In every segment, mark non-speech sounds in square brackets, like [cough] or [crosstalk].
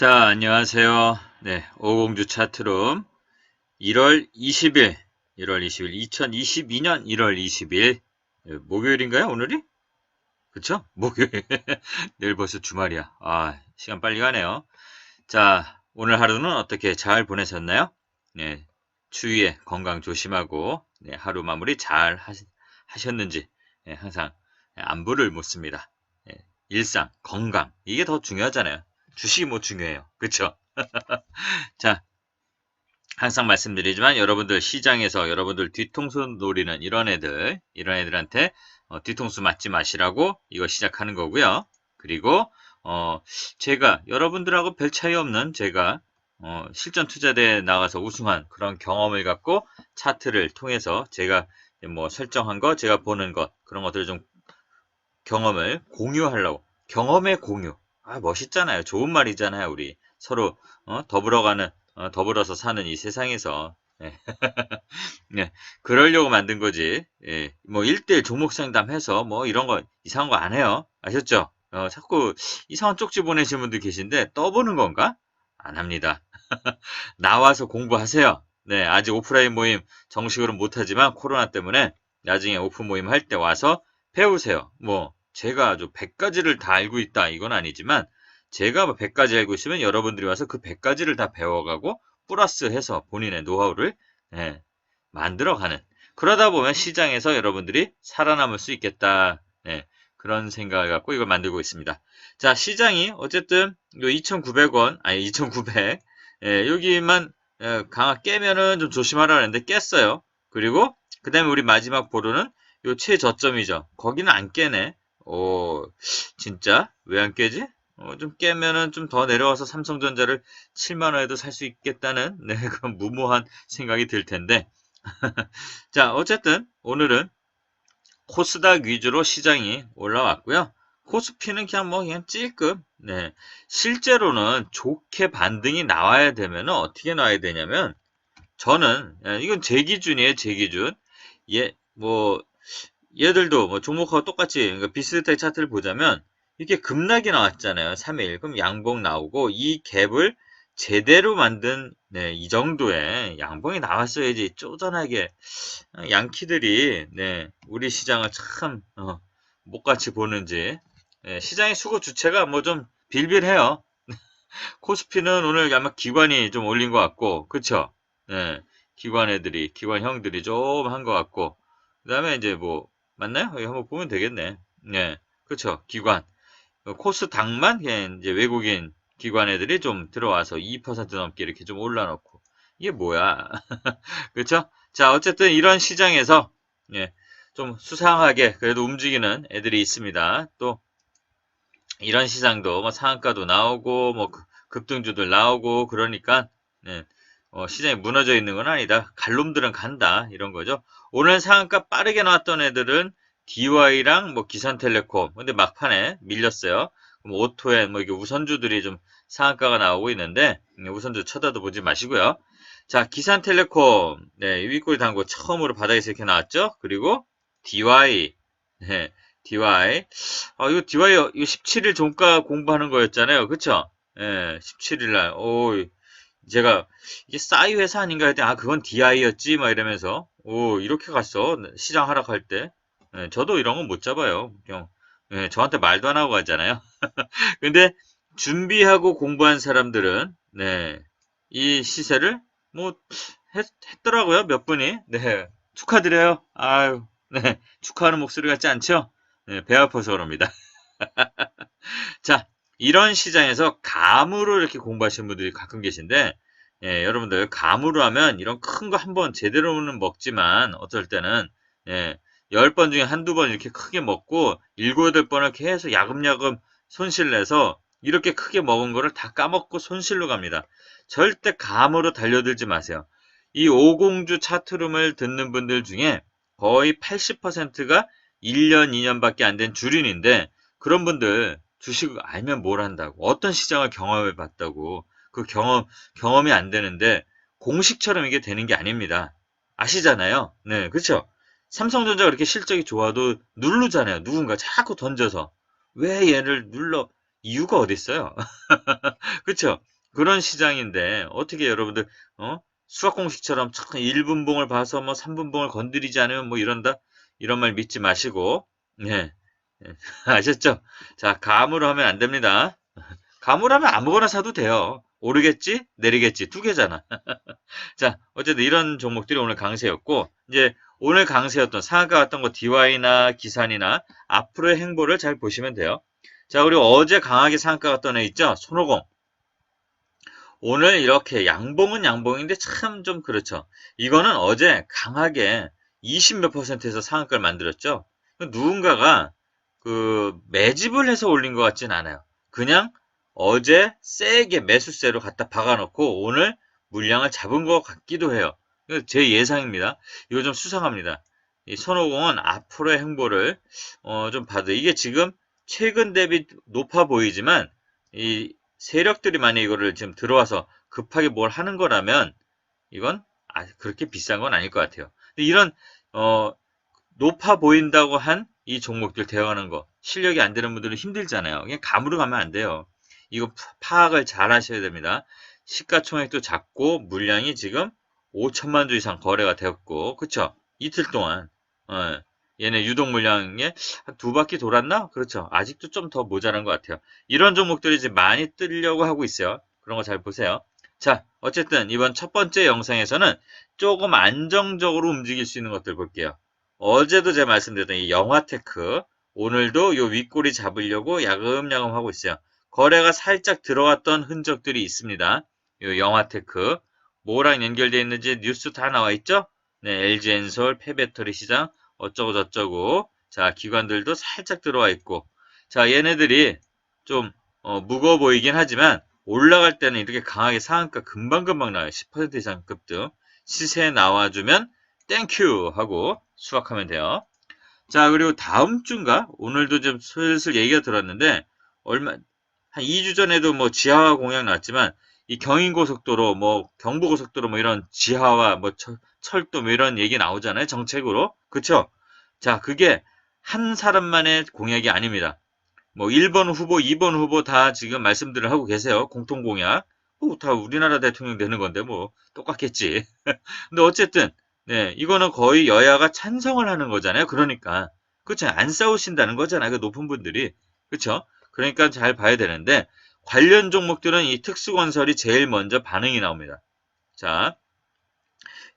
자, 안녕하세요. 네, 오공주 차트룸 1월 20일, 1월 20일, 2022년 1월 20일 예, 목요일인가요, 오늘이? 그쵸? [laughs] 목요일. 내일 벌써 주말이야. 아, 시간 빨리 가네요. 자, 오늘 하루는 어떻게 잘 보내셨나요? 네, 추위에 건강 조심하고 네, 하루 마무리 잘 하시, 하셨는지 네, 항상 안부를 묻습니다. 네, 일상, 건강 이게 더 중요하잖아요. 주식이 뭐 중요해요. [laughs] 그쵸? 자, 항상 말씀드리지만 여러분들 시장에서 여러분들 뒤통수 노리는 이런 애들, 이런 애들한테 어, 뒤통수 맞지 마시라고 이거 시작하는 거고요. 그리고 어, 제가 여러분들하고 별 차이 없는 제가 어, 실전 투자대에 나가서 우승한 그런 경험을 갖고 차트를 통해서 제가 뭐 설정한 거, 제가 보는 것 그런 것들을 좀 경험을 공유하려고 경험의 공유 아, 멋있잖아요. 좋은 말이잖아요. 우리 서로 어, 더불어가는 어, 더불어서 사는 이 세상에서 네. 네. [laughs] 그러려고 만든 거지. 예. 뭐 1대1 종목 상담해서 뭐 이런 거 이상한 거 안 해요. 아셨죠? 어, 자꾸 이상한 쪽지 보내시는 분들 계신데 떠보는 건가? 안 합니다. [laughs] 나와서 공부하세요. 네, 아직 오프라인 모임 정식으로 못하지만 코로나 때문에 나중에 오프 모임 할 때 와서 배우세요. 뭐 제가 아주 100가지를 다 알고 있다 이건 아니지만 제가 100가지 뭐 알고 있으면 여러분들이 와서 그 100가지를 다 배워가고 플러스해서 본인의 노하우를 예, 만들어가는 그러다 보면 시장에서 여러분들이 살아남을 수 있겠다 예, 그런 생각을 갖고 이걸 만들고 있습니다. 자 시장이 어쨌든 2,900원 아니 2,900 예, 여기만 예, 강하 깨면은 좀 조심하라 그랬는데 깼어요. 그리고 그 다음에 우리 마지막 보루는 요 최저점이죠. 거기는 안 깨네. 오, 진짜? 왜 안 깨지? 어, 좀 깨면은 좀 더 내려와서 삼성전자를 7만원에도 살 수 있겠다는, 네, [laughs] 그런 무모한 생각이 들 텐데. [laughs] 자, 어쨌든, 오늘은 코스닥 위주로 시장이 올라왔고요. 코스피는 그냥 뭐, 그냥 찔끔, 네. 실제로는 좋게 반등이 나와야 되면 어떻게 나와야 되냐면, 저는, 예, 이건 제 기준이에요, 제 기준. 예, 뭐, 얘들도 뭐 종목하고 똑같이 그러니까 비슷하게 차트를 보자면 이렇게 급락이 나왔잖아요. 3일. 그럼 양봉 나오고 이 갭을 제대로 만든 네, 이 정도의 양봉이 나왔어야지 쪼잔하게 어, 양키들이 네, 우리 시장을 참 어, 못같이 보는지 네, 시장의 수급 주체가 뭐 좀 빌빌해요. [laughs] 코스피는 오늘 아마 기관이 좀 올린 것 같고 그쵸? 네, 기관 애들이 기관 형들이 좀 한 것 같고 그 다음에 이제 뭐 맞나요? 여기 한번 보면 되겠네. 네, 그렇죠. 기관. 어, 코스닥만 이제 외국인 기관 애들이 좀 들어와서 2% 넘게 이렇게 좀 올라놓고 이게 뭐야? [laughs] 그렇죠? 자, 어쨌든 이런 시장에서 예, 좀 수상하게 그래도 움직이는 애들이 있습니다. 또 이런 시장도 뭐 상한가도 나오고 뭐 급등주들 나오고 그러니까 예, 어, 시장이 무너져 있는 건 아니다. 갈놈들은 간다. 이런 거죠. 오늘 상한가 빠르게 나왔던 애들은 DY랑 뭐 기산텔레콤. 근데 막판에 밀렸어요. 그럼 오토엔 뭐 이게 우선주들이 좀 상한가가 나오고 있는데 음, 우선주 쳐다도 보지 마시고요. 자, 기산텔레콤. 네, 윗골 단고 처음으로 바닥에서 이렇게 나왔죠. 그리고 DY. 네, DY. 아, 이거 DY 이거 17일 종가 공부하는 거였잖아요. 그쵸? 예, 17일 날. 오, 제가 이게 싸이 회사 아닌가 했더니 아 그건 DI였지? 막 이러면서 오 이렇게 갔어. 시장 하락할 때. 네, 저도 이런 건 못 잡아요. 네, 저한테 말도 안 하고 가잖아요. [laughs] 근데 준비하고 공부한 사람들은 네, 이 시세를 뭐 했, 더라고요 몇 분이. 네. 축하드려요. 아유. 네. 축하하는 목소리 같지 않죠? 네, 배 아파서 그럽니다. [laughs] 자 이런 시장에서 감으로 이렇게 공부하시는 분들이 가끔 계신데 예, 여러분들 감으로 하면 이런 큰 거 한 번 제대로는 먹지만 어떨 때는 예, 10번 중에 한두 번 이렇게 크게 먹고 7, 8번을 계속 야금야금 손실 내서 이렇게 크게 먹은 거를 다 까먹고 손실로 갑니다. 절대 감으로 달려들지 마세요. 이 오공주 차트룸을 듣는 분들 중에 거의 80%가 1년, 2년밖에 안 된 주린인데 그런 분들 주식 알면 뭘 한다고 어떤 시장을 경험해 봤다고 그 경험 경험이 안 되는데 공식처럼 이게 되는 게 아닙니다. 아시잖아요. 네, 그렇죠. 삼성전자가 그렇게 실적이 좋아도 누르잖아요. 누군가 자꾸 던져서 왜 얘를 눌러 이유가 어디 있어요? [laughs] 그쵸? 그런 시장인데 어떻게 여러분들 어? 수학 공식처럼 참 1분봉을 봐서 뭐 3분봉을 건드리지 않으면 뭐 이런다? 이런 말 믿지 마시고 예. 예. [laughs] 아셨죠? 자, 감으로 하면 안 됩니다. 감으로 하면 아무거나 사도 돼요. 오르겠지? 내리겠지? 두 개잖아. [laughs] 자, 어쨌든 이런 종목들이 오늘 강세였고 이제 오늘 강세였던 상한가 같던 거 DY나 기산이나 앞으로의 행보를 잘 보시면 돼요. 자, 그리고 어제 강하게 상한가 갔던 애 있죠? 손오공. 오늘 이렇게 양봉은 양봉인데 참 좀 그렇죠. 이거는 어제 강하게 20 몇 퍼센트에서 상한가를 만들었죠. 누군가가 그 매집을 해서 올린 것 같진 않아요. 그냥 어제 세게 매수세로 갖다 박아놓고 오늘 물량을 잡은 것 같기도 해요. 제 예상입니다. 이거 좀 수상합니다. 이 손오공은 앞으로의 행보를 어, 좀 봐도 이게 지금 최근 대비 높아 보이지만 이 세력들이 만약 이거를 지금 들어와서 급하게 뭘 하는 거라면 이건 아, 그렇게 비싼 건 아닐 것 같아요. 이런 어, 높아 보인다고 한 이 종목들 대응하는 거 실력이 안 되는 분들은 힘들잖아요. 그냥 감으로 가면 안 돼요. 이거 파악을 잘 하셔야 됩니다. 시가총액도 작고 물량이 지금 5천만 주 이상 거래가 되었고 그쵸? 이틀 동안 어, 얘네 유동 물량에 한두 바퀴 돌았나? 그렇죠. 아직도 좀 더 모자란 것 같아요. 이런 종목들이 이제 많이 뜨려고 하고 있어요. 그런 거 잘 보세요. 자, 어쨌든 이번 첫 번째 영상에서는 조금 안정적으로 움직일 수 있는 것들 볼게요. 어제도 제가 말씀드렸던 이 영화테크 오늘도 요 윗꼬리 잡으려고 야금야금 하고 있어요. 거래가 살짝 들어왔던 흔적들이 있습니다. 요 영화테크 뭐랑 연결되어 있는지 뉴스 다 나와 있죠? 네, LG엔솔, 폐배터리 시장 어쩌고 저쩌고 자 기관들도 살짝 들어와 있고 자 얘네들이 좀 어, 무거워 보이긴 하지만 올라갈 때는 이렇게 강하게 상한가 금방금방 나와요. 10% 이상 급등 시세에 나와주면 땡큐 하고 수확하면 돼요. 자 그리고 다음 주인가 오늘도 좀 슬슬 얘기가 들었는데 얼마 한 2주 전에도 뭐 지하화 공약 나왔지만 이 경인고속도로 뭐 경부고속도로 뭐 이런 지하화 뭐 철, 철도 뭐 이런 얘기 나오잖아요 정책으로 그쵸? 자 그게 한 사람만의 공약이 아닙니다. 뭐 1번 후보, 2번 후보 다 지금 말씀들을 하고 계세요. 공통 공약. 뭐 다 우리나라 대통령 되는 건데 뭐 똑같겠지. [laughs] 근데 어쨌든 네 이거는 거의 여야가 찬성을 하는 거잖아요. 그러니까 그렇죠. 안 싸우신다는 거잖아요. 그 높은 분들이 그렇죠. 그러니까 잘 봐야 되는데 관련 종목들은 이 특수건설이 제일 먼저 반응이 나옵니다. 자,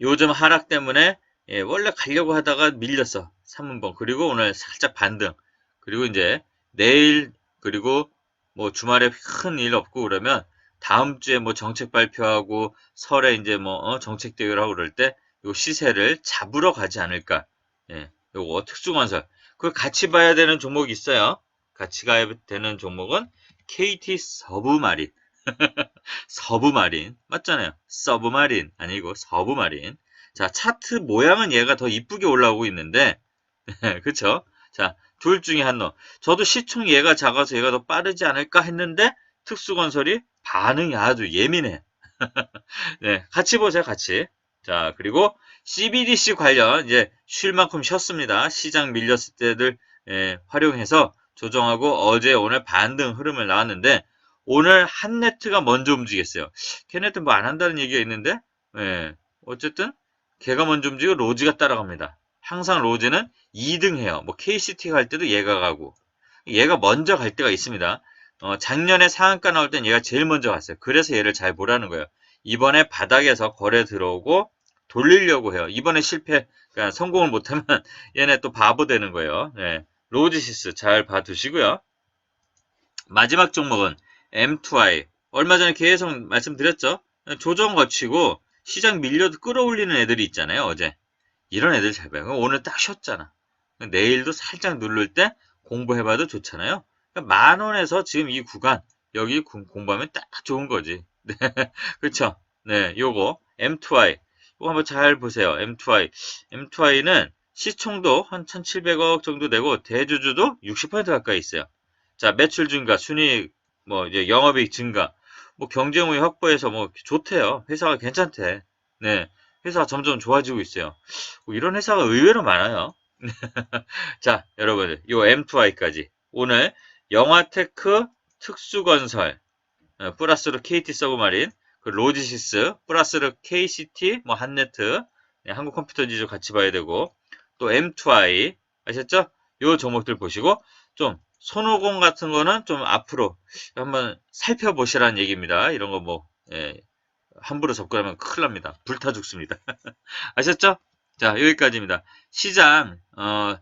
요즘 하락 때문에 예, 원래 가려고 하다가 밀렸어. 3분번. 그리고 오늘 살짝 반등. 그리고 이제 내일 그리고 뭐 주말에 큰 일 없고 그러면 다음 주에 뭐 정책 발표하고 설에 이제 뭐 어, 정책 대결하고 그럴 때 요 시세를 잡으러 가지 않을까. 예, 요거 특수건설. 그걸 같이 봐야 되는 종목이 있어요. 같이 가야 되는 종목은 KT 서브마린. [laughs] 서브마린. 맞잖아요. 서브마린. 아니고 서브마린. 자, 차트 모양은 얘가 더 이쁘게 올라오고 있는데, [laughs] 그쵸? 자, 둘 중에 한 놈. 저도 시총 얘가 작아서 얘가 더 빠르지 않을까 했는데, 특수건설이 반응이 아주 예민해. [laughs] 네, 같이 보세요, 같이. 자, 그리고 CBDC 관련 이제 쉴 만큼 쉬었습니다. 시장 밀렸을 때들 예, 활용해서 조정하고 어제 오늘 반등 흐름을 나왔는데 오늘 한네트가 먼저 움직였어요. 걔네트 뭐 안 한다는 얘기가 있는데 예, 어쨌든 걔가 먼저 움직이고 로지가 따라갑니다. 항상 로지는 2등 해요. 뭐 KCT 갈 때도 얘가 가고 얘가 먼저 갈 때가 있습니다. 어, 작년에 상한가 나올 땐 얘가 제일 먼저 갔어요. 그래서 얘를 잘 보라는 거예요. 이번에 바닥에서 거래 들어오고 돌리려고 해요. 이번에 실패, 그러니까 성공을 못하면 [laughs] 얘네 또 바보 되는 거예요. 네. 로지시스 잘 봐두시고요. 마지막 종목은 M2I. 얼마 전에 계속 말씀드렸죠? 조정 거치고 시장 밀려도 끌어올리는 애들이 있잖아요, 어제. 이런 애들 잘 봐요. 오늘 딱 쉬었잖아. 내일도 살짝 누를 때 공부해봐도 좋잖아요. 그러니까 만 원에서 지금 이 구간, 여기 공부하면 딱 좋은 거지. 네, [laughs] 그쵸? 네, 요거, M2I. 이거 한번 잘 보세요. M2I. M2I는 시총도 한 1,700억 정도 되고 대주주도 60% 가까이 있어요. 자, 매출 증가, 순이익, 뭐 이제 영업이익 증가, 뭐 경쟁 우위 확보해서 뭐 좋대요. 회사가 괜찮대. 네, 회사가 점점 좋아지고 있어요. 뭐 이런 회사가 의외로 많아요. [laughs] 자, 여러분들, 요 M2I까지 오늘 영화테크, 특수건설, 어, 플러스로 KT 서브마린, 그 로지시스, 플러스로 KCT, 뭐 한네트, 네, 한국 컴퓨터 지주 같이 봐야 되고, 또 M2I, 아셨죠? 요 종목들 보시고, 좀, 손오공 같은 거는 좀 앞으로 한번 살펴보시라는 얘기입니다. 이런 거 뭐, 예, 함부로 접근하면 큰일 납니다. 불타 죽습니다. [laughs] 아셨죠? 자, 여기까지입니다. 시장, 어,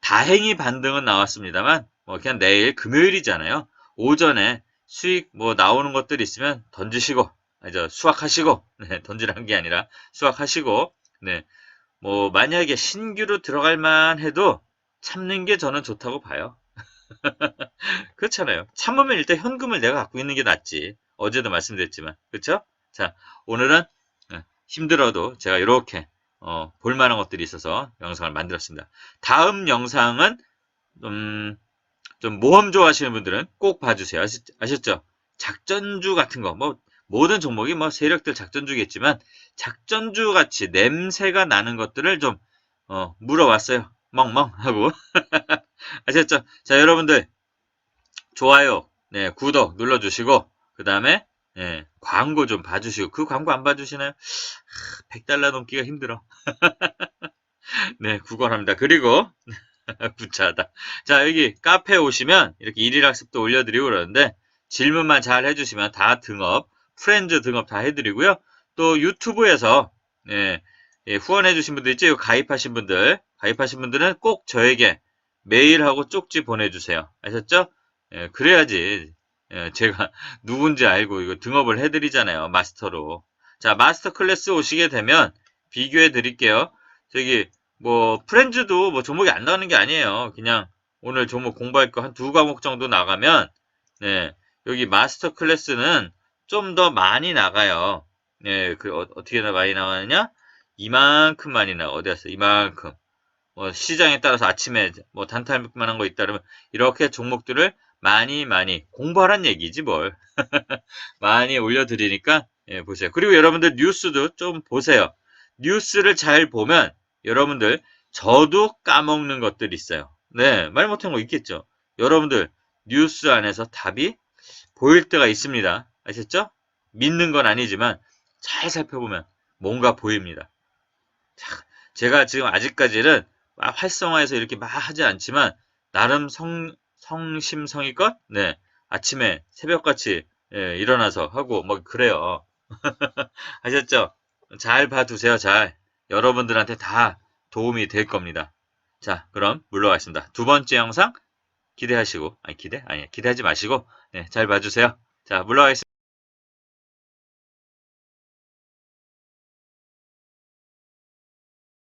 다행히 반등은 나왔습니다만, 뭐, 그냥 내일 금요일이잖아요. 오전에 수익 뭐 나오는 것들이 있으면 던지시고, 저, 수확하시고, [laughs] 네, 던지라는 게 아니라 수확하시고, 네, 뭐, 만약에 신규로 들어갈 만 해도 참는 게 저는 좋다고 봐요. [laughs] 그렇잖아요. 참으면 일단 현금을 내가 갖고 있는 게 낫지. 어제도 말씀드렸지만. 그렇죠? 자, 오늘은 어, 힘들어도 제가 이렇게 어, 볼만한 것들이 있어서 영상을 만들었습니다. 다음 영상은 음, 좀 모험 좋아하시는 분들은 꼭 봐주세요. 아셨, 아셨 죠? 작전주 같은 거, 뭐 모든 종목이 뭐 세력들 작전주겠지만 작전주 같이 냄새가 나는 것들을 좀 어, 물어왔어요. 멍멍 하고 [laughs] 아셨죠? 자 여러분들 좋아요, 네 구독 눌러주시고 그 다음에 예, 광고 좀 봐주시고 그 광고 안 봐주시나요? 100달러 넘기가 힘들어. [laughs] 네, 구걸합니다. 그리고 [laughs] 구차하다. 자, 여기 카페 오시면 이렇게 일일학습도 올려드리고 그러는데 질문만 잘 해주시면 다 등업, 프렌즈 등업 다 해드리고요. 또 유튜브에서 예, 예, 후원해주신 분들 있죠? 가입하신 분들, 가입하신 분들은 꼭 저에게 메일하고 쪽지 보내주세요. 아셨죠? 예, 그래야지 예, 제가 [laughs] 누군지 알고 이거 등업을 해드리잖아요. 마스터로. 자, 마스터 클래스 오시게 되면 비교해 드릴게요. 저기, 뭐, 프렌즈도 뭐 종목이 안 나가는 게 아니에요. 그냥 오늘 종목 공부할 거 한 두 과목 정도 나가면, 네, 여기 마스터 클래스는 좀 더 많이 나가요. 네, 그, 어, 떻게 많이 나가느냐? 이만큼 많이 나가. 어디 갔어? 이만큼. 뭐, 시장에 따라서 아침에 뭐 단타만한 거 있다 그러면 이렇게 종목들을 많이 많이 공부하란 얘기지 뭘 [laughs] 많이 올려드리니까 예, 보세요. 그리고 여러분들 뉴스도 좀 보세요. 뉴스를 잘 보면 여러분들 저도 까먹는 것들이 있어요. 네, 말 못한 거 있겠죠. 여러분들 뉴스 안에서 답이 보일 때가 있습니다. 아셨죠? 믿는 건 아니지만 잘 살펴보면 뭔가 보입니다. 자, 제가 지금 아직까지는 막 활성화해서 이렇게 막 하지 않지만 나름 성, 성심성의껏 네 아침에 새벽같이 예, 일어나서 하고 뭐 그래요. [laughs] 아셨죠? 잘 봐두세요. 잘 여러분들한테 다 도움이 될 겁니다. 자 그럼 물러가겠습니다. 두 번째 영상 기대하시고 아니 기대 아니 기대하지 마시고 네, 잘 봐주세요. 자 물러가겠습니다.